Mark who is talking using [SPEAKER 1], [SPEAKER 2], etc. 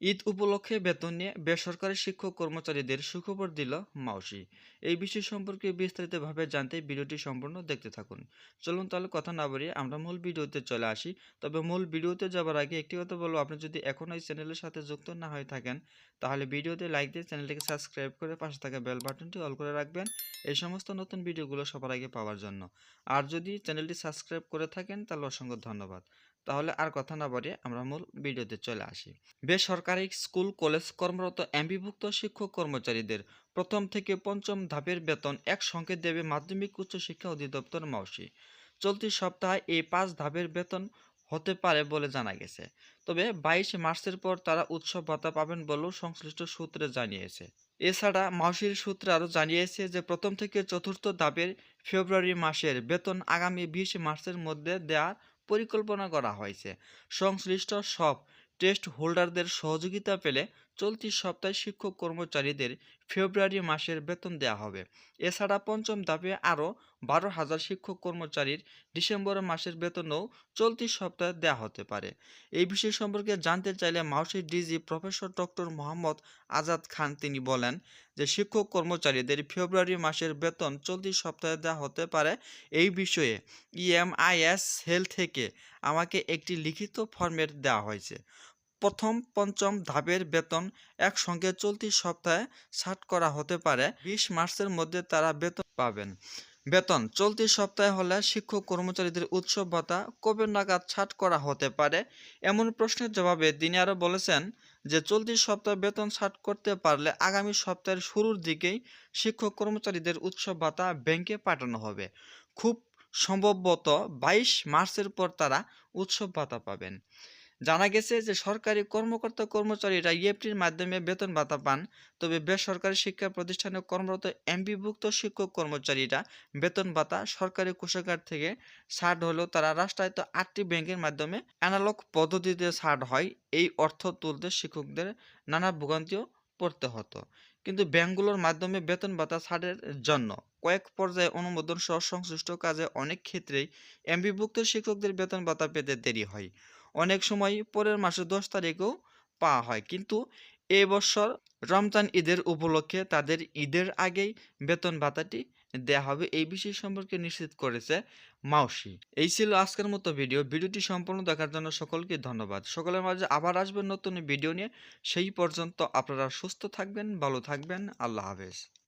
[SPEAKER 1] ঈদ উপলক্ষে বেতন নিয়ে বেসরকারি শিক্ষক কর্মচারীদের সুখবর দিল মাউসি। এই বিষয় সম্পর্কে বিস্তারিতভাবে জানতে ভিডিওটি সম্পূর্ণ দেখতে থাকুন। চলুন তাহলে কথা না বাড়িয়ে আমরা মূল ভিডিওতে চলে আসি। তবে মূল ভিডিওতে যাবার আগে একটি কথা বলব, আপনি যদি এখনও এই চ্যানেলের সাথে যুক্ত না হয়ে থাকেন, তাহলে ভিডিওতে লাইক দিয়ে চ্যানেলটিকে সাবস্ক্রাইব করে পাশে থাকা বেল বাটনটি অল করে রাখবেন এই সমস্ত নতুন ভিডিওগুলো সবার আগে পাওয়ার জন্য। আর যদি চ্যানেলটি সাবস্ক্রাইব করে থাকেন, তাহলে অসংখ্য ধন্যবাদ। তাহলে আর কথা না বাড়িয়ে আমরা মূল ভিডিওতে চলে আসি। বেসরকারি স্কুল, কলেজ কর্মরত এমবিভুক্ত শিক্ষক কর্মচারীদের প্রথম থেকে পঞ্চম ধাপের বেতন একসঙ্গে দেবে মাধ্যমিক উচ্চ শিক্ষা অধিদপ্তর মাউসি। চলতি সপ্তাহে এই পাঁচ ধাপের বেতন হতে পারে বলে জানা গেছে। তবে বাইশ মার্চের পর তারা উৎসব ভাতা পাবেন বলেও সংশ্লিষ্ট সূত্রে জানিয়েছে। এছাড়া মাউসির সূত্রে আরও জানিয়েছে যে, প্রথম থেকে চতুর্থ ধাপের ফেব্রুয়ারি মাসের বেতন আগামী বিশ মার্চের মধ্যে দেওয়ার পরিকল্পনা করা হয়েছে। সংশ্লিষ্ট সব টেস্ট হোল্ডারদের সহযোগিতা পেলে চলতি সপ্তাহে শিক্ষক কর্মচারীদের ফেব্রুয়ারি মাসের বেতন দেওয়া হবে। এছাড়া পঞ্চম ধাপে আরও বারো হাজার শিক্ষক কর্মচারীর ডিসেম্বর মাসের বেতনও চলতি সপ্তাহে দেওয়া হতে পারে। এই বিষয় সম্পর্কে জানতে চাইলে মাউসির DG professor doctor Mohammad Azad Khan তিনি বলেন যে, শিক্ষক কর্মচারীদের ফেব্রুয়ারি মাসের বেতন চলতি সপ্তাহে দেওয়া হতে পারে। এই বিষয়ে ইএমআইএস হেল থেকে আমাকে একটি লিখিত ফরম্যাট দেওয়া হয়েছে। প্রথম পঞ্চম ধাপের বেতন একসঙ্গে চলতি সপ্তাহে ছাট করা হতে পারে। বিশ মার্চের মধ্যে তারা বেতন পাবেন। বেতন চলতি সপ্তাহে হলে শিক্ষক কর্মচারীদের উৎসব ভাতা কবে নাগাদ ছাট করা হতে পারে? এমন প্রশ্নের জবাবে তিনি আরও বলেছেন যে, চলতি সপ্তাহে বেতন ছাট করতে পারলে আগামী সপ্তাহের শুরুর দিকেই শিক্ষক কর্মচারীদের উৎসব ভাতা ব্যাংকে পাঠানো হবে। খুব সম্ভবত বাইশ মার্চের পর তারা উৎসব ভাতা পাবেন। জানা গেছে যে, সরকারি কর্মকর্তা কর্মচারীরা ইএফটির মাধ্যমে বেতন ভাতা পান। তবে বেসরকারি শিক্ষা প্রতিষ্ঠানে কর্মরত এমবিভুক্ত শিক্ষক কর্মচারীরা বেতন ভাতা সরকারি কোষাগার থেকে ছাড় হলেও তারা রাষ্ট্রায়ত্ত আটটি ব্যাংকের মাধ্যমে অ্যানালগ পদ্ধতিতে ছাড় হয়। এই অর্থ তুলতে শিক্ষকদের নানা ভোগান্তিও পড়তে হতো। কিন্তু ব্যাংকগুলোর মাধ্যমে বেতন ভাতা ছাড়ের জন্য কয়েক পর্যায়ে অনুমোদন সহ সংশ্লিষ্ট কাজে অনেক ক্ষেত্রেই এমবিভুক্ত শিক্ষকদের বেতন ভাতা পেতে দেরি হয়। অনেক সময় পরের মাসের দশ তারিখেও পাওয়া হয়। কিন্তু এবছর রমজান ঈদের উপলক্ষে তাদের ঈদের আগেই বেতন ভাতাটি দেয়া হবে। এই বিষয় সম্পর্কে নিশ্চিত করেছে মাউসি। এই ছিল আজকের মতো ভিডিও। ভিডিওটি সম্পূর্ণ দেখার জন্য সকলকে ধন্যবাদ। সকলের মাঝে আবার আসবেন নতুন ভিডিও নিয়ে। সেই পর্যন্ত আপনারা সুস্থ থাকবেন, ভালো থাকবেন। আল্লাহ হাফেজ।